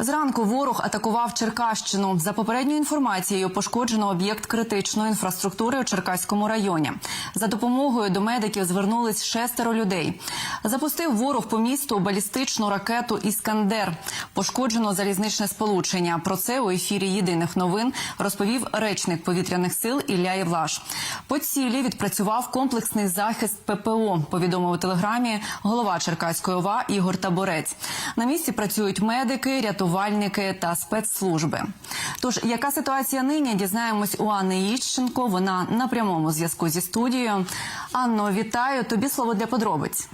Зранку ворог атакував Черкащину. За попередньою інформацією, пошкоджено об'єкт критичної інфраструктури у Черкаському районі. За допомогою до медиків звернулись шестеро людей. Запустив ворог по місту балістичну ракету Іскандер. Пошкоджено залізничне сполучення. Про це у ефірі єдиних новин розповів речник повітряних сил Ілля Євлаш. По цілі відпрацював комплексний захист ППО. Повідомив у телеграмі голова Черкаської ОВА Ігор Таборець. На місці працюють медики, рятувальники та спецслужби. Тож, яка ситуація нині? Дізнаємось у Анни Іщенко. Вона на прямому зв'язку зі студією. Анно, вітаю. Тобі слово для подробиць.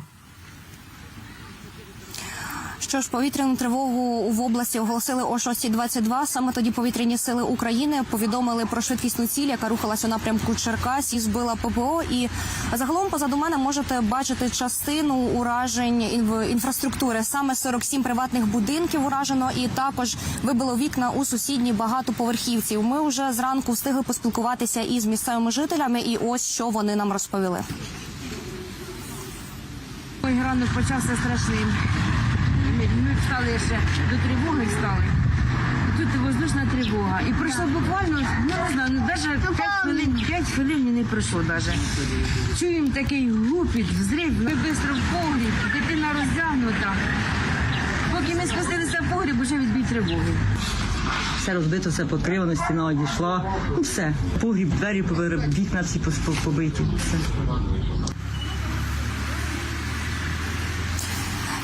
Що ж, повітряну тривогу в області оголосили о 6.22. Саме тоді повітряні сили України повідомили про швидкісну ціль, яка рухалася у напрямку Черкас і збила ППО. І загалом позаду мене можете бачити частину уражень ін- інфраструктури. Саме 47 приватних будинків уражено, і також вибило вікна у сусідній багатоповерхівці. Ми вже зранку встигли поспілкуватися із місцевими жителями, і ось що вони нам розповіли. Ой, ранок почався страшним. Ми, ми ще до тривоги встали. І тут воздушна тривога. І пройшло буквально, ну не знаю, ну навіть 5 хвилин, 5 хвилин не пройшло навіть. Чуємо такий гупіт, взрив, ми швидко в погріб, дитина роздягнута. Поки ми спустилися в погріб, вже відбій тривоги. Все розбито, все покривано, стіна одійшла. Ну все. Погріб, двері вікна всі побиті. Все.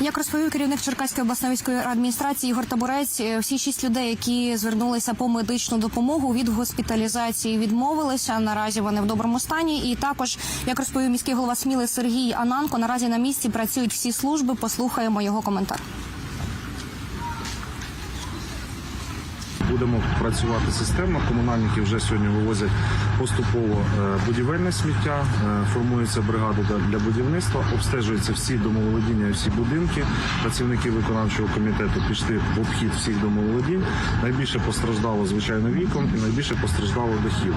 Як розповів керівник Черкаської обласної військової адміністрації Ігор Табурець, е, всі шість людей, які звернулися по медичну допомогу від госпіталізації, відмовилися. Наразі вони в доброму стані. І також, як розповів міський голова Сміли Сергій Ананко, наразі на місці працюють всі служби. Послухаємо його коментар. Будемо працювати системно. Комунальники вже сьогодні вивозять поступово е, будівельне сміття. е, Формується бригада для- будівництва, обстежуються всі домоволодіння, і всі будинки. Працівники виконавчого комітету пішли в обхід всіх домоволодінь. Найбільше постраждало звичайно віком і найбільше постраждало дахів.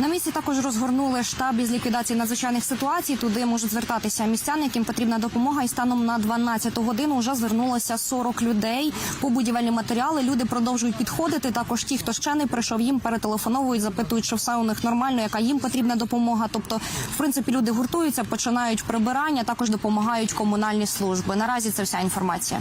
На місці також розгорнули штаб із ліквідації надзвичайних ситуацій. Туди можуть звертатися містяни, яким потрібна допомога. І станом на 12 годину вже звернулося 40 людей по будівельні матеріали. Люди продовжують підходити. Також ті, хто ще не прийшов, їм перетелефоновують, запитують, що все у них нормально, яка їм потрібна допомога. Тобто, в принципі, люди гуртуються, починають прибирання, також допомагають комунальні служби. Наразі це вся інформація.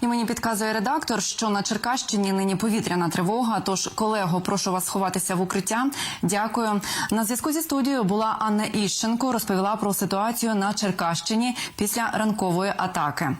І мені підказує редактор, що на Черкащині нині повітряна тривога. Тож, колего, прошу вас сховатися в укриття. Дякую. На зв'язку зі студією була Анна Іщенко. Розповіла про ситуацію на Черкащині після ранкової атаки.